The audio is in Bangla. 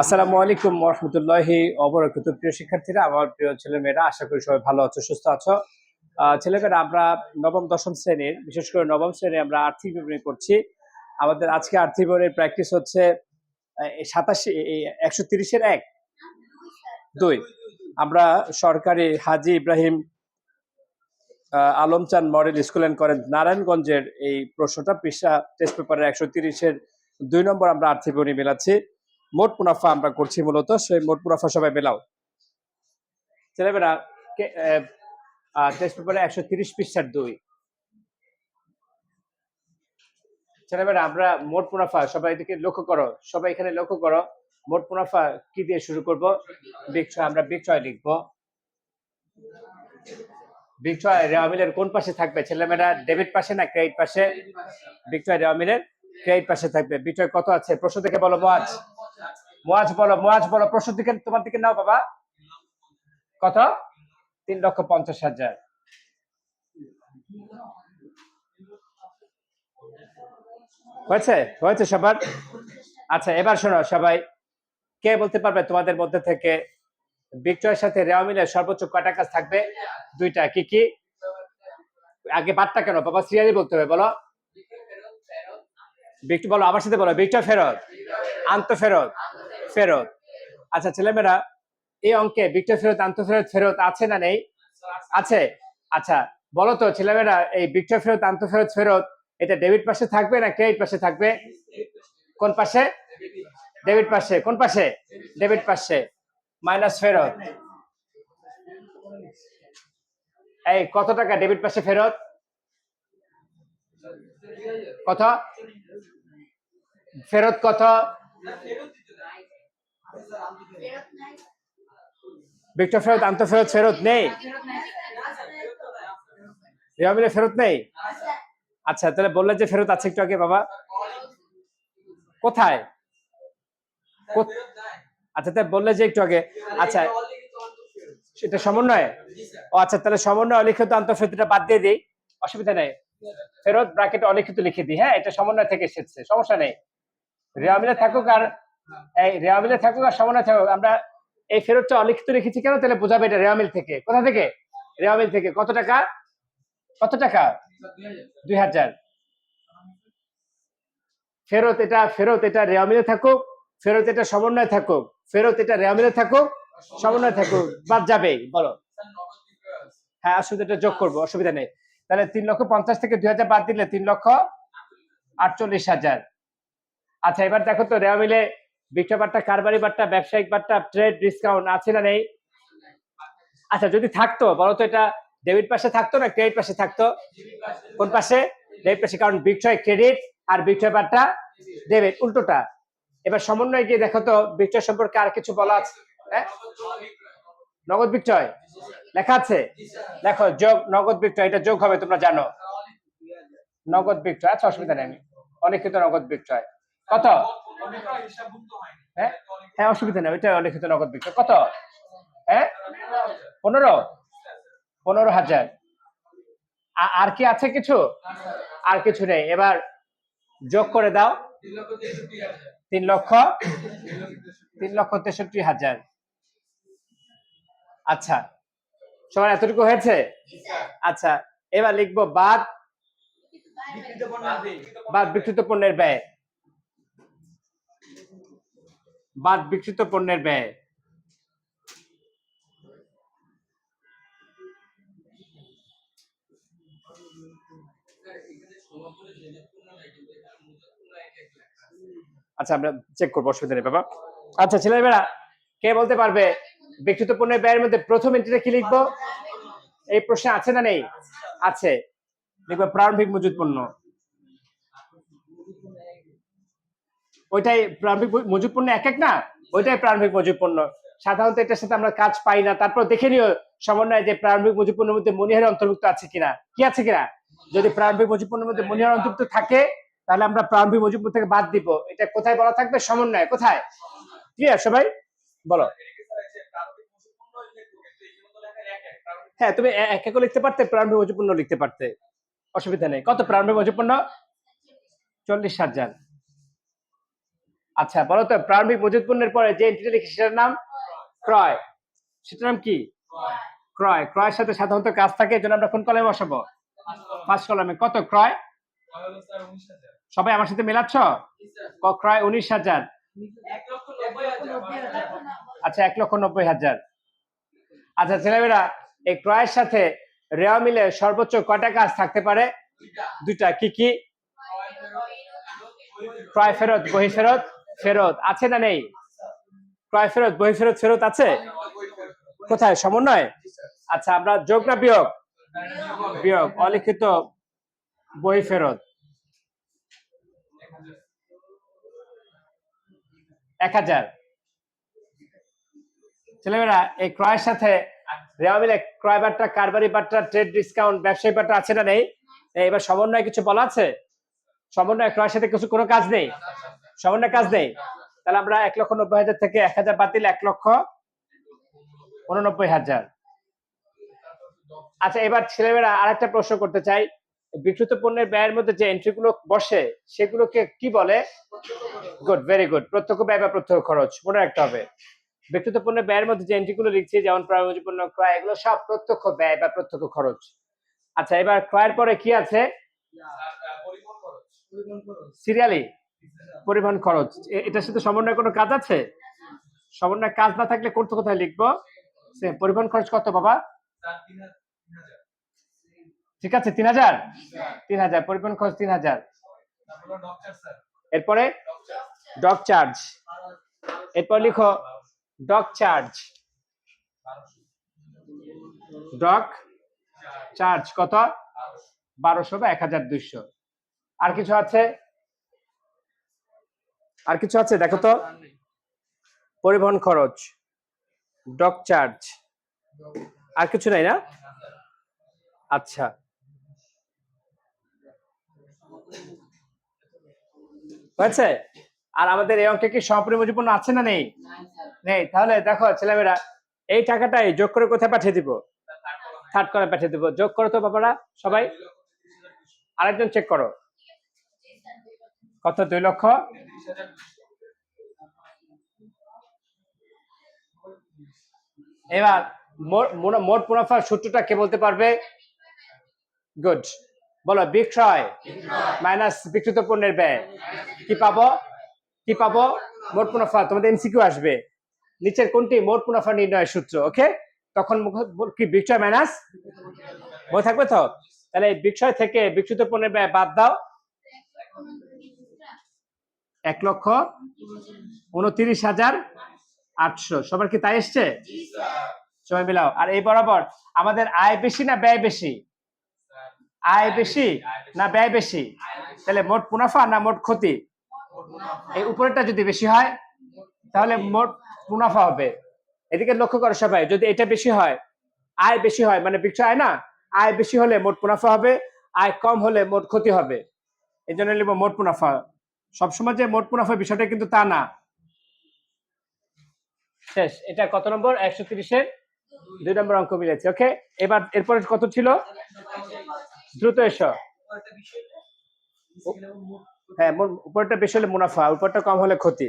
আসসালামু আলাইকুম রহমতুল্লাহি অবরকত প্রিয় শিক্ষার্থীরা আমার প্রিয় ছেলে মেয়েরা আশা করি সবাই ভালো আছো সুস্থ আছো। ছেলেমেয়েরা আমরা নবম দশম শ্রেণির বিশেষ করে নবম শ্রেণি আমরা আর্থিক বিবরণী করছি। আমাদের আজকে আর্থিক বিবরণীর প্র্যাকটিস হচ্ছে সাতাশি একশো তিরিশের এক? দুই। আমরা সরকারি হাজি ইব্রাহিম আহ, Alamchand model school and college নারায়ণগঞ্জের এই প্রশ্নটা পৃষ্ঠা টেস্ট পেপারের একশো তিরিশের দুই নম্বর আমরা আর্থিক বিবরণী মেলাচ্ছি। মোট মুনাফা আমরা করছি মূলত, সেই মোট মুনাফা সবাই মেলাও। ছেলেমেয়েরা টেস্ট পেপারে একশো তিরিশ পৃষ্ঠার দুই। ছেলেমেয়েরা, আমরা মোট মুনাফা, সবাই এদিকে লক্ষ্য করো, সবাই এখানে লক্ষ্য করো, মোট মুনাফা কি দিয়ে শুরু করব? বিক্রয়, আমরা বিক্রয় লিখব। বিক্রয় রেওয়ামিলের কোন পাশে থাকবে? ছেলেমেয়েরা ডেবিট পাশে না ক্রেডিট পাশে? বিক্রয় রেওয়ামিলের ক্রেডিট পাশে থাকবে। বিক্রয় কত আছে? প্রশ্ন থেকে বলো মোয়াজ মোয়াজ বলো মোয়াজ বলো, প্রশ্ন দিকে, তোমার দিকে নাও বাবা। কত? তিন লক্ষ পঞ্চাশ হাজার। হয়েছে? হয়েছে সবার? আচ্ছা এবার শোনো সবাই। কে বলতে পারবে তোমাদের মধ্যে থেকে? বিক্রয়ের সাথে রেওয়া মিলে সর্বোচ্চ কয়টা কাজ থাকবে? দুইটা। কি কি? আগে বারটা কেন? বাবা সিরিয়ালি বলতে হবে, বলো। বিক্রি বলো আমার সাথে বলো বিক্রয় ফেরত, আন্ত ফেরত। ফেরত। আচ্ছা ছেলেমেয়েরা, এই অঙ্কে বিক্রয় ফেরত, আন্ত ফেরত আছে না নেই? আছে। আচ্ছা বলো তো, ছেলেমেয়েরা, এই বিক্রয় ফেরত, আন্ত ফেরত ফেরত, এটা ডেবিট পাশে থাকবে না ক্রেডিট পাশে থাকবে? কোন পাশে? ডেবিট পাশে। কোন পাশে? ডেবিট পাশে। মাইনাস ফেরত। এই কত টাকা ডেবিট পাশে ফেরত? কত? ফেরত কত? বিক্রয় ফেরত আন্ত ফেরত ফেরত নেই? রেওয়ামিলে ফেরত নেই? আচ্ছা তাহলে বললে যে ফেরত আছে একটু আগে, বাবা। কোথায়? আচ্ছা তাই বললে যে একটু আগে। আচ্ছা সেটা সমন্বয়? ও আচ্ছা তাহলে সমন্বয় অলিখিত আন্তঃফেরতটা বাদ দিয়ে দিই। অসুবিধা নেই। ফেরত ব্র্যাকেট অলিখিত লিখে দিই। হ্যাঁ এটা সমন্বয় থেকে এসেছে। সমস্যা নেই। রেওয়ামিলে থাকুক আর এই রেওয়ামিলে থাকুক আর সমন্বয় থাকুক, আমরা এই ফেরতটা অলিখিত লিখেছি কেন? তাহলে বোঝাবে এটা রেওয়ামিল থেকে। কোথা থেকে? রেওয়ামিল থেকে। কত টাকা? কত টাকা? দুই হাজার। ফেরত এটা ফেরত এটা রেওয়ামিলে থাকুক, ফেরত এটা সমন্বয় থাকুক, ফেরত এটা রেওয়ামিলে থাকুক, সমন্বয় থাকুক, বাদ যাবে বলো। হ্যাঁ অসুবিধা এটা যোগ করব, অসুবিধা নেই। তাহলে তিন লক্ষ পঞ্চাশ থেকে দুই হাজার বাদ দিলে তিন লক্ষ আটচল্লিশ হাজার। আচ্ছা এবার দেখো তো রেওয়া মিলে বিক্রয় বার্তা, কারবারি বার্তা, ব্যবসায়িক বার্তা ট্রেড ডিসকাউন্ট আছে না নেই? আচ্ছা যদি থাকতো, বলো তো এটা ডেবিট পাশে থাকতো না ক্রেডিট পাশে থাকতো? কোন পাশে? ডেবিট পাশে, কারণ বিক্রয় ক্রেডিট আর বিক্রয় বার্তা ডেবিট উল্টোটা। এবার সমন্বয় গিয়ে দেখো তো, বিক্রয় সম্পর্কে আর কিছু বলা আছে? হ্যাঁ? নগদ বিক্রয়? লেখা আছে? দেখো, যোগ, নগদ বিক্রয়, এটা যোগ হবে, তোমরা জানো। নগদ বিক্রয় আচ্ছা অসুবিধা নেই। অলিখিত নগদ বিক্রয়। কত? হ্যাঁ? হ্যাঁ অসুবিধা নেই ওইটা অলিখিত নগদ বিক্রয় কত? হ্যাঁ? পনেরো? পনেরো হাজার। আর কি আছে কিছু? আর কিছু নেই। এবার যোগ করে দাও। তিন লক্ষ তিন লক্ষ তেষট্টি হাজার। আচ্ছা সবার এতটুকু হয়েছে? আচ্ছা এবার লিখব বাদ বাদ বিকৃত পণ্যের ব্যয়। বাদ বিকৃত পণ্যের ব্যয়। আচ্ছা আমরা চেক করব, অসুবিধা নেই, বাবা। আচ্ছা ছেলেমেয়েরা কে বলতে পারবে? বিকৃত পণ্যের ব্যয়ের মধ্যে প্রথম এন্ট্রিটা কি লিখব? এই প্রশ্নে আছে না নেই? আছে। লিখব প্রারম্ভিক মজুদ পণ্য। ওইটাই প্রারম্ভিক ম- মজুদ পণ্য এক এক না? ওইটাই প্রারম্ভিক মজুদ পণ্য। সাধারণত এটার সাথে আমরা কাজ পাই না। তারপর দেখে নিও সমন্বয় যে প্রারম্ভিক মজুদ পণ্যের মধ্যে মনিহার অন্তর্ভুক্ত আছে কিনা। কি আছে কিনা? যদি প্রারম্ভিক মজুদ পণ্যের মধ্যে মনিহার অন্তর্ভুক্ত থাকে, তাহলে আমরা প্রারম্ভিক পণ্য থেকে বাদ দিব। এটা কোথায় বলা থাকবে? সমন্বয়। কোথায়? ক্লিয়ার সবাই? বলো। হ্যাঁ তুমি এক এক লিখতে পারতে, প্রারম্ভিক মজুদ পণ্য লিখতে পারতে। অসুবিধা নেই। কত প্রারম্ভিক মজুদ পণ্য? চল্লিশ হাজার। আচ্ছা বলো তো, প্রারম্ভিক মজুদ পণ্যের পরে যে এন্ট্রিটা লিখি সেটার নাম? ক্রয়। সেটার নাম কি? ক্রয়। ক্রয়ের সাথে সাধারণত কাজ থাকে, এই জন্য আমরা কোন কলমে বসাবো? ফার্স্ট কলমে। কত ক্রয়? সবাই আমার সাথে মেলাচ্ছ? ক্রয় উনিশ হাজার। আচ্ছা এক লক্ষ নব্বই হাজার। আচ্ছা ছেলেমেয়েরা, এই ক্রয়ের সাথে রেওয়া মিলে সর্বোচ্চ কয়টা কাজ থাকতে পারে? দুইটা। কি কি? ক্রয় ফেরত, বহি ফেরত? ফেরত আছে না নেই? ক্রয় ফেরত, বই ফেরত ফেরত আছে? কোথায়, সমন্বয়? আচ্ছা আমরা যোগ না বিয়োগ? বিয়োগ, অলিখিত বই ফেরত। এক হাজার। ছেলেমেয়েরা, এই ক্রয়ের সাথে রেওয়া ক্রয় বার্তা কারবারি বার্তা ট্রেড ডিসকাউন্ট ব্যবসায়ী বার্তা আছে না নেই? এবার সমন্বয় কিছু বলা আছে? সমন্বয় ক্রয়ের সাথে কিছু কোনো কাজ নেই? সমন্বয় কাজ নেই। তাহলে আমরা এক লক্ষ নব্বই হাজার থেকে এক হাজার বাতিল এক লক্ষ উননব্বই হাজার। আচ্ছা এবার ছেলেমেয়েরা আরেকটা প্রশ্ন করতে চাই। বিক্রিত পণ্যের ব্যয়ের মধ্যে যে এন্ট্রি গুলো বসে সেগুলোকে কি বলে? গুড ভেরি গুড প্রত্যক্ষ ব্যয় বা প্রত্যক্ষ খরচ মনে রাখতে হবে। বিক্রিত পণ্যের ব্যয়ের মধ্যে যে এন্ট্রি গুলো লিখছি যেমন প্রায়োজিক পণ্য ক্রয় এগুলো সব প্রত্যক্ষ ব্যয় বা প্রত্যক্ষ খরচ। আচ্ছা এবার ক্রয়ের পরে কি আছে? সিরিয়ালি পরিবহন খরচ। এটার সাথে সমন্বয় কোনো কাজ আছে? সমন্বয় কাজ না থাকলে করতে কোথায় লিখব? পরিবহন খরচ কত বাবা? ঠিক আছে, তিন হাজার? তিন হাজার, পরিবহন খরচ তিন হাজার। এরপরে? Dock charge. এরপর লিখো, ডক চার্জ। ডক চার্জ কত? বারোশো বা এক হাজার দুইশো। আর কিছু আছে? আর কিছু আছে? দেখো তো। পরিবহন খরচ ডক চার্জ আর কিছু নাই না? আচ্ছা। হয়েছে? আর আমাদের এই অঙ্কে কি সম্পরিমজীবন আছে না নেই? নেই তাহলে দেখো ছেলেমেয়েরা এই টাকাটাই যোগ করে কোথায় পাঠিয়ে দিব? থার্ড করে পাঠিয়ে দিব। যোগ করো তো বাবারা সবাই। আরেকজন চেক করো। কত? দুই লক্ষ? এবার মোট- মুনাফার সূত্রটা কে বলতে পারবে? গুড। বলো, বিক্রয় মাইনাস বিক্রিত পণ্যের ব্যয়। কি পাবো? কি পাবো? মোট মুনাফা। তোমাদের এমসিকিউ আসবে। নিচের কোনটি? মোট মুনাফা নির্ণয়ের সূত্র, ওকে? তখন বল- কি, বিক্রয় মাইনাস? মনে থাকবে তো? তাহলে বিক্রয় থেকে বিক্রিত পণ্যের ব্যয় বাদ দাও। এক লক্ষ উনত্রিশ হাজার আটশো। সবার কি তাই এসছে? সময় মিলাও। আর এই বরাবর আমাদের আয় বেশি না ব্যয় বেশি? আয় বেশি না ব্যয় বেশি? তাহলে মোট মুনাফা না মোট ক্ষতি? এই উপরেরটা যদি বেশি হয় তাহলে মোট মুনাফা হবে। এদিকে লক্ষ্য করো সবাই যদি এটা বেশি হয় আয় বেশি হয় মানে বিক্রয় আয় না? আয় বেশি হলে মোট মুনাফা হবে আয় কম হলে মোট ক্ষতি হবে। এই জন্য লিখব মোট মুনাফা। সবসময় যে মোট মুনাফা বিষয়টা কিন্তু তা না। শেষ। এটা কত নম্বর? একশো তিরিশের দুই নম্বর অঙ্ক মিলেছে ওকে? এবার এরপরে কত ছিল? দ্রুত এসো। হ্যাঁ উপরটা বেশি হলে মুনাফা উপরটা কম হলে ক্ষতি।